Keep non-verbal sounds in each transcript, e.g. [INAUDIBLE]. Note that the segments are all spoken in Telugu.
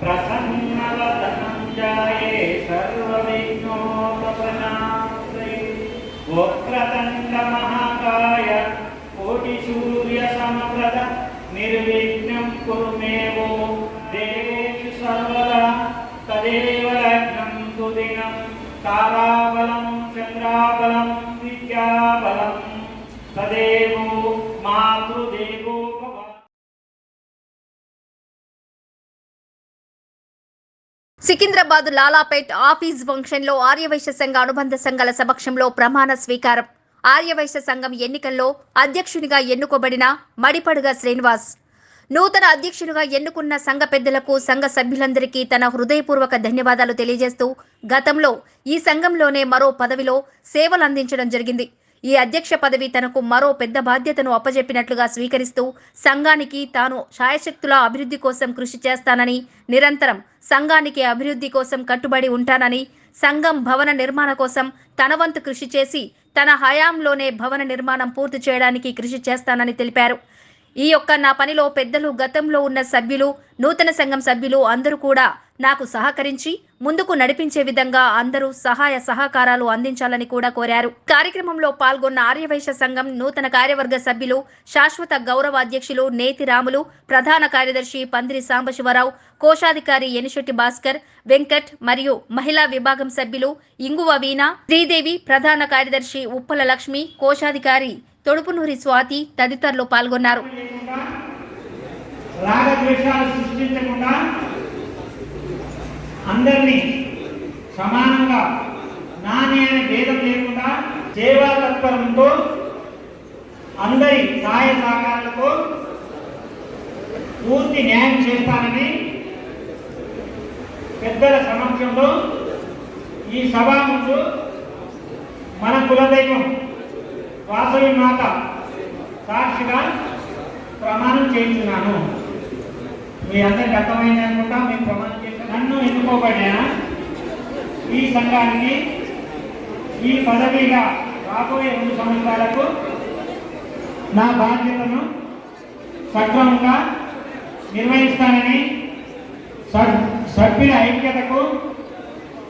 प्रसन्नवदनञ्जाये सर्वविघ्नोपप्रणाश्रये वक्रतण्डमहाकाय कोटिसूर्यसमप्रद निर्विघ्नं कुरु मे वो देवेषु सर्वदा तदेव लग्नं सुदिनं ताराबलं चन्द्राबलं विद्याबलं तदेव సికింద్రాబాద్ లాలాపేట్ ఆఫీస్ ఫంక్షన్లో ఆర్యవైశ్య సంఘ అనుబంధ సంఘాల సమక్షంలో ప్రమాణ స్వీకారం. ఆర్యవైశ్య సంఘం ఎన్నికల్లో అధ్యక్షునిగా ఎన్నుకోబడిన మడిపడుగా శ్రీనివాస్. నూతన అధ్యక్షునిగా ఎన్నుకున్న సంఘ పెద్దలకు సంఘ సభ్యులందరికీ తన హృదయపూర్వక ధన్యవాదాలు తెలియజేస్తూ గతంలో ఈ సంఘంలోనే మరో పదవిలో సేవలు అందించడం జరిగింది. ఈ అధ్యక్ష పదవి తనకు మరో పెద్ద బాధ్యతను అప్పజెప్పినట్లుగా స్వీకరిస్తూ సంఘానికి తాను శాయశక్తుల అభివృద్ధి కోసం కృషి చేస్తానని నిరంతరం సంఘానికి అభివృద్ధి కోసం కట్టుబడి ఉంటానని సంఘం భవన నిర్మాణ కోసం తన వంతు కృషి చేసి తన హయాంలోనే భవన నిర్మాణం పూర్తి చేయడానికి కృషి చేస్తానని తెలిపారు. ఈ యొక్క నా పనిలో పెద్దలు గతంలో ఉన్న సభ్యులు నూతన సంఘం సభ్యులు అందరూ కూడా నాకు సహకరించి ముందుకు నడిపించే విధంగా అందరూ సహాయ సహకారాలు అందించాలని కూడా కోరారు. కార్యక్రమంలో పాల్గొన్న ఆర్యవైశ్య సంఘం నూతన కార్యవర్గ సభ్యులు శాశ్వత గౌరవ అధ్యక్షులు నేతి రాములు ప్రధాన కార్యదర్శి పందిరి సాంబశివరావు కోశాధికారి ఎనిశెట్టి భాస్కర్ వెంకట్ మరియు మహిళా విభాగం సభ్యులు ఇంగువ వీణ శ్రీదేవి ప్రధాన కార్యదర్శి ఉప్పల లక్ష్మి కోశాధికారి తొడుపునూరి స్వాతి తదితరులు పాల్గొన్నారు. లేకుండా రాగద్వేషాలు సృష్టించకుండా అందరినీ సమానంగా నాని అనే భేదం లేకుండా సేవా తత్పరంతో అందరి సహాయ సహకారాలతో పూర్తి న్యాయం చేస్తానని పెద్దల సమక్షంలో ఈ సభ ముందు మన కులదైవం వాసవి మాత సాక్షిగా ప్రమాణం చేస్తున్నాను మీ అందరికి అర్థమైంది అనుకుంటా మేము ప్రమాణం చేసిన నన్ను ఎన్నుకోబడిన ఈ సంఘానికి ఈ పదవిగా రాబోయే రెండు సంవత్సరాలకు నా బాధ్యతను సక్రమంగా నిర్వహిస్తానని సభ్యుల ఐక్యతకు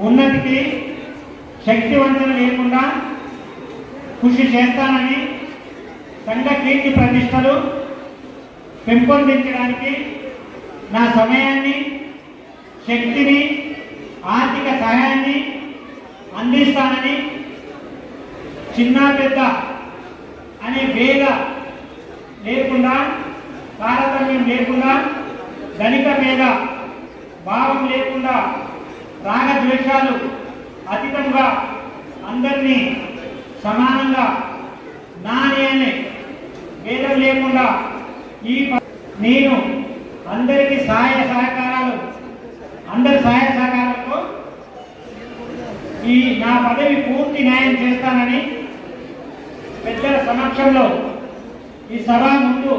ఉన్నతికి శక్తివంతం లేకుండా కృషి చేస్తానని సంఘ కీర్తి ప్రతిష్టలు పెంపొందించడానికి నా సమయాన్ని శక్తిని ఆర్థిక సహాయాన్ని అందిస్తానని చిన్న పెద్ద అనే భేద లేకుండా తారతమ్యం లేకుండా ధనిక భేద భావం లేకుండా రాగద్వేషాలు అతీతంగా అందరినీ సమానంగా నాని అనే భేదం లేకుండా ఈ నేను అందరికీ సహాయ సహకారాలు అందరి సహాయ సహకారాలతో ఈ నా పదవి పూర్తి న్యాయం చేస్తానని పెద్దల సమక్షంలో ఈ సభ ముందు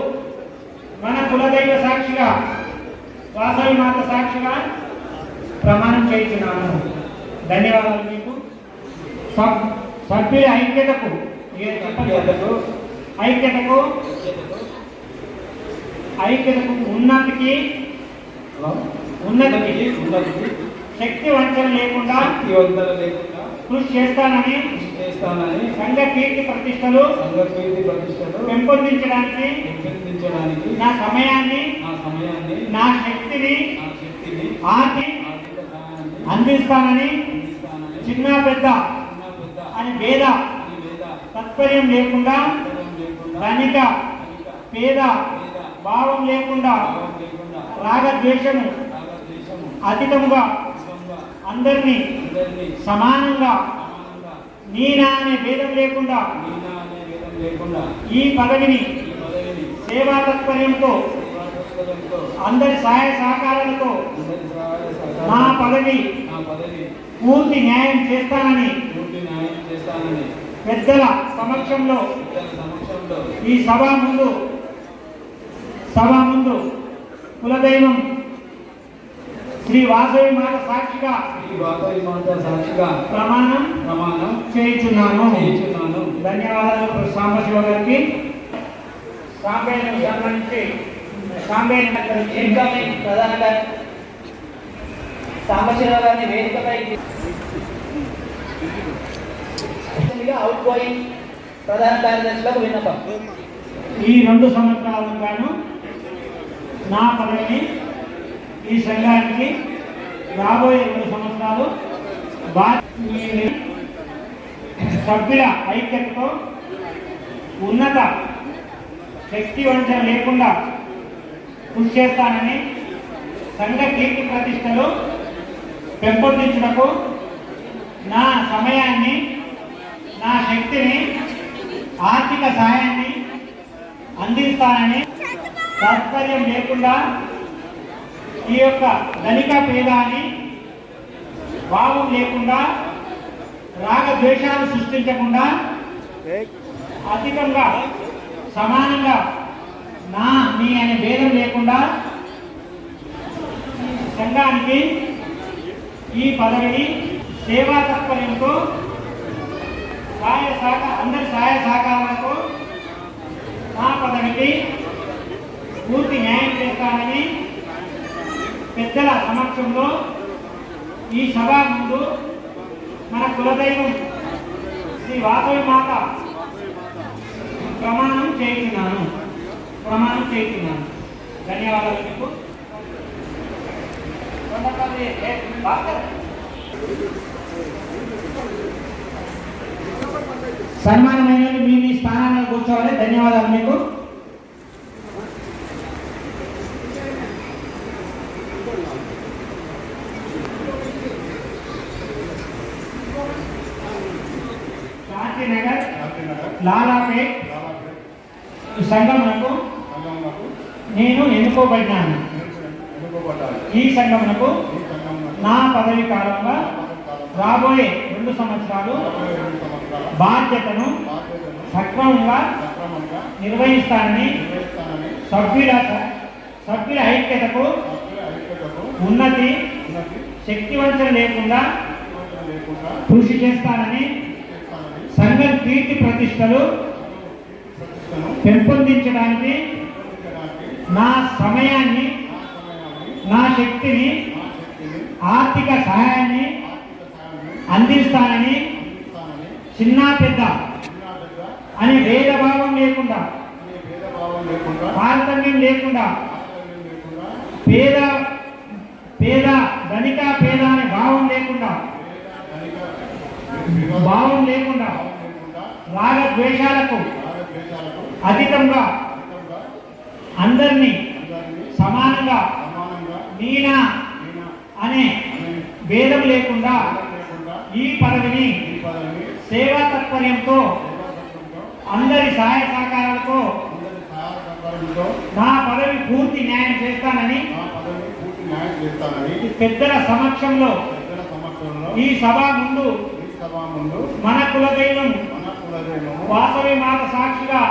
మన కులదైవ సాక్షిగా వాసవి మాత సాక్షిగా ప్రమాణం చేయించున్నాను ధన్యవాదాలు మీకు. సబ్- సభ్యుల ఐక్యతకు? ఐక్యతకు. ఐక్యతకు? ఉన్నతికి ఉన్నతికి శక్తి వంచన లేకుండా శక్తివంతన లేకుండా కృషి చేస్తానని చేస్తానని సంఘ కీర్తి ప్రతిష్టలు సంఘకీర్తి ప్రతిష్టలు పెంపొందించడానికి పెంపొందించడానికి నా సమయాన్ని నా సమయాన్ని నా శక్తిని నా శక్తిని ఆర్తి అందిస్తానని చిన్న పెద్ద పేద. తాత్పర్యం లేకుండా ధనిక పేద భావం లేకుండా రాగద్వేషము అధికముగా అందరినీ సమానంగా నీనా అనే భేదం లేకుండా ఈ పదవిని సేవా తత్పర్యంతో అందరి సహాయ సహకారాలతో నా పదవి పూర్తి న్యాయం చేస్తానని పూర్తి న్యాయం చేస్తానని పెద్దల సమక్షంలో ఈ సభ ముందు సభ ముందు కులదైవం శ్రీ వాసవి మాత సాక్షిగా ఈ వాసవి మాత సాక్షిగా ప్రమాణం ప్రమాణం చేయించున్నాను. చేయించున్నాను. ధన్యవాదాలు సాంబశివ గారికి. సాంబేని సంబంధించి సాంబేని ఇన్కమింగ్ ప్రధాన కార్య- సాంబశివరావు గారిని వేదికపై అవుట్ గోయింగ్ ప్రధాన కార్యదర్శులకు విన్నపం. ఈ రెండు సంవత్సరాలకు గాను నా పదవిని ఈ సంఘానికి రాబోయే రెండు సంవత్సరాలు సభ్యుల ఐక్యతతో ఉన్నత శక్తి వంచన లేకుండా కృషి చేస్తానని సంఘ కీర్తి ప్రతిష్టలు పెంపొందించుటకు నా సమయాన్ని నా శక్తిని ఆర్థిక సహాయాన్ని అందిస్తానని తాత్పర్యం లేకుండా ఈ యొక్క ధనిక పేదాన్ని భావం లేకుండా రాగద్వేషాలు సృష్టించకుండా అధికంగా సమానంగా నా నీ అనే భేదం లేకుండా సంఘానికి ఈ పదవిని సేవా తత్పర్యంతో సహాయ సహకార అందరి సహాయ సహకారాలకు నా పదవికి పూర్తి న్యాయం చేస్తానని పెద్దల సమక్షంలో ఈ సభ ముందు మన కులదైవం శ్రీ వాసవి మాత ప్రమాణం చేయించినాను. ప్రమాణం చేస్తున్నాను. ధన్యవాదాలు మీకు. భాస్కర్. సన్మానమైన మీ మీ స్థానాల్లో కూర్చోవాలి. ధన్యవాదాలు మీకు. శాంతినగర్ లాలాపేట్ సంఘమునకు నేను ఎన్నుకోబడినాను ఈ సంఘమునకు నా పదవి కాలంలో రాబోయే రెండు సంవత్సరాలు బాధ్యతను సక్రమంగా నిర్వహిస్తానని సభ్యుల సభ్యుల ఐక్యతకు ఉన్నతి శక్తి వంచన లేకుండా కృషి చేస్తానని సంఘం కీర్తి ప్రతిష్టలు పెంపొందించడానికి నా సమయాన్ని నా శక్తిని ఆర్థిక సహాయాన్ని అందిస్తానని చిన్న పెద్ద అనే భేదభావం లేకుండా తారతమ్యం లేకుండా పేద పేద ధనిక పేద అనే భావం లేకుండా భావం లేకుండా రాగ ద్వేషాలకు అధికంగా అందరినీ సమానంగా నీనా అనే భేదం లేకుండా ఈ పదవిని సేవా తత్పర్యంతో అందరి సహాయ సహకారాలతో నా పదవి పూర్తి న్యాయం చేస్తానని పెద్దల సమక్షంలో ఈ సభ ముందు మన కులదైవం వాసవి మాత సాక్షిగా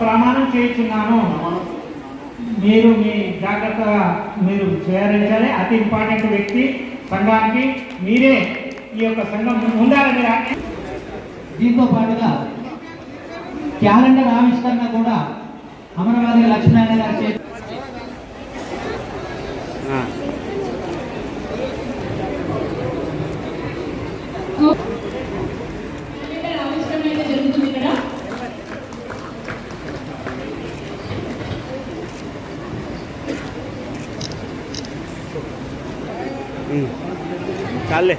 ప్రమాణం చేస్తున్నాను. మీరు మీ జాగ్రత్తగా మీరు చేయాలి అతి ఇంపార్టెంట్ వ్యక్తి సంఘానికి మీరే ఈ యొక్క సంఘం ఉండాలి మీరు దీంతో పాటుగా క్యాలెండర్ ఆవిష్కరణ కూడా అమరవాది లక్ష్మీనారాయణ గారు చేతి ఇక్కడ ఆవిష్కరణ అయితే జరుగుతుంది ఇక్కడ చాలే.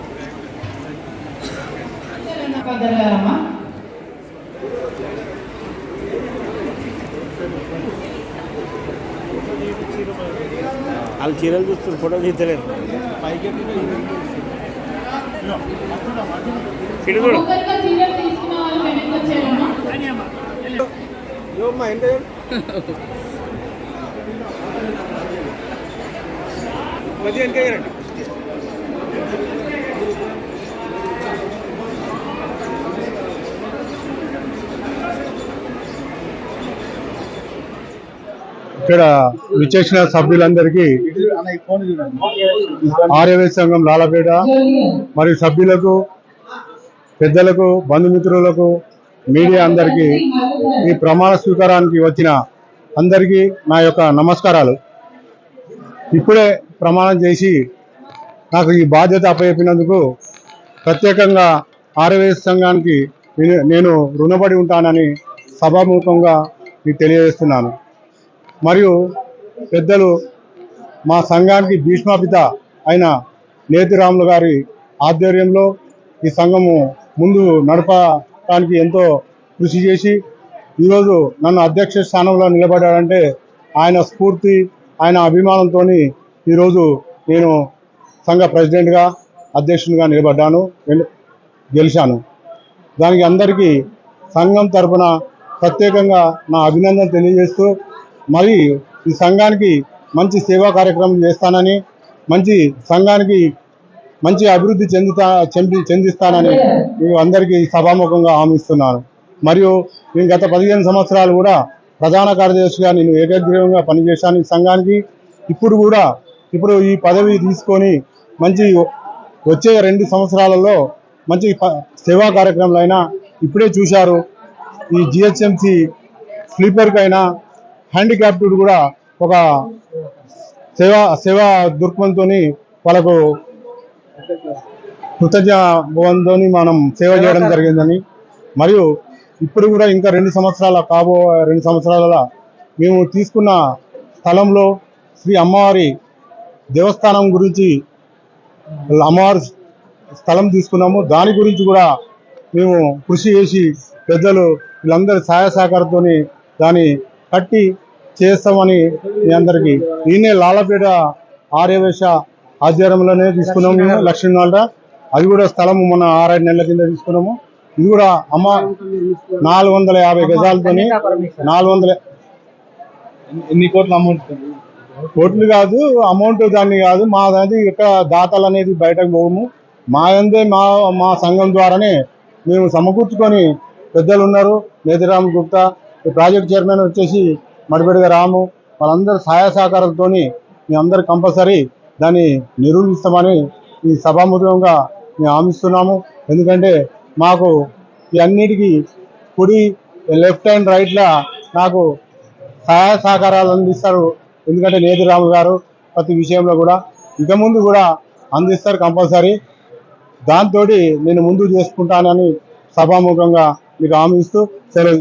వాళ్ళు చీరలు చూస్తారు ఫోటో తీస్తలేరు ఇటు చూడు. ఒక్కొక్కరిగా [LAUGHS] చీరలు తీసుకున్న వాళ్ళు వెనక్కి వచ్చారమ్మా ఇక్కడ విచేసిన సభ్యులందరికీ ఆర్యవేశ సంఘం లాలపేట మరియు సభ్యులకు పెద్దలకు బంధుమిత్రులకు మీడియా అందరికీ ఈ ప్రమాణ స్వీకారానికి వచ్చిన అందరికీ నా యొక్క నమస్కారాలు. ఇప్పుడే ప్రమాణం చేసి నాకు ఈ బాధ్యత అప్పచెప్పినందుకు ప్రత్యేకంగా ఆర్యవేశ సంఘానికి నేను- నేను రుణపడి ఉంటానని సభాముఖంగా మీకు తెలియజేస్తున్నాను. మరియు పెద్దలు మా సంఘానికి భీష్మాపిత అయిన నేతిరాములు గారి ఆధ్వర్యంలో ఈ సంఘము ముందు నడపడానికి ఎంతో కృషి చేసి ఈరోజు నన్ను అధ్యక్ష స్థానంలో నిలబడ్డాడంటే ఆయన స్ఫూర్తి ఆయన అభిమానంతో ఈరోజు నేను సంఘ ప్రెసిడెంట్గా అధ్యక్షునిగా నిలబడ్డాను గెలిచాను. దానికి అందరికీ సంఘం తరపున ప్రత్యేకంగా నా అభినందన తెలియజేస్తూ మరి ఈ సంఘానికి మంచి సేవా కార్యక్రమం చేస్తానని మంచి సంఘానికి మంచి అభివృద్ధి చెందుతా చెంది చెందిస్తానని మీకు అందరికీ సభాముఖంగా హామీస్తున్నాను. మరియు నేను గత పదిహేను సంవత్సరాలు కూడా ప్రధాన కార్యదర్శిగా నేను ఏకగ్రీవంగా పనిచేశాను ఈ సంఘానికి. ఇప్పుడు కూడా ఇప్పుడు ఈ పదవి తీసుకొని మంచి వచ్చే రెండు సంవత్సరాలలో మంచి సేవా కార్యక్రమాలైనా ఇప్పుడే చూశారు. ఈ జిహెచ్ఎంసి స్లీపర్కైనా హ్యాండిక్యాప్డ్ కూడా ఒక సేవా సేవా దృక్పథంతో వాళ్ళకు కృతజ్ఞ మనం సేవ చేయడం జరిగిందని. మరియు ఇప్పుడు కూడా ఇంకా రెండు సంవత్సరాల కాబో రెండు సంవత్సరాల మేము తీసుకున్న స్థలంలో శ్రీ అమ్మవారి దేవస్థానం గురించి అమ్మవారి స్థలం తీసుకున్నాము. దాని గురించి కూడా మేము కృషి చేసి పెద్దలు వీళ్ళందరి సహాయ సహకారంతో దాన్ని కట్టి చేస్తామని మీ అందరికీ ఈయనే లాలపేట ఆర్యవేశ ఆధ్వర్యంలోనే తీసుకున్నాము మేము లక్ష్మీనారాయణ. అది కూడా స్థలము మొన్న ఆరేడు నెలల కింద తీసుకున్నాము. ఇది కూడా అమ్మ నాలుగు వందల యాభై గజాలతోని నాలుగు వందల ఎన్ని కోట్ల అమౌంట్ కోట్లు కాదు అమౌంట్ దాన్ని కాదు మా అది ఇక్కడ దాతలు అనేది బయటకు పోము. మా అందే మా మా సంఘం ద్వారానే మేము సమకూర్చుకొని పెద్దలు ఉన్నారు. నేతిరామ్ గుప్తా ఈ ప్రాజెక్ట్ చైర్మన్ వచ్చేసి మడిపెడిగా రాము. వాళ్ళందరూ సహాయ సహకారాలతో మీ అందరు కంపల్సరీ దాన్ని నిరూపిస్తామని ఈ సభాముఖంగా మేము ఆమిస్తున్నాము ఎందుకంటే మాకు ఇవన్నిటికీ కుడి లెఫ్ట్ అండ్ రైట్లా నాకు సహాయ సహకారాలు అందిస్తారు ఎందుకంటే నేతిరాము గారు ప్రతి విషయంలో కూడా ఇక ముందు కూడా అందిస్తారు కంపల్సరీ. దాంతో నేను ముందు చేసుకుంటానని సభాముఖంగా మీకు హామీ ఇస్తూ సెలవు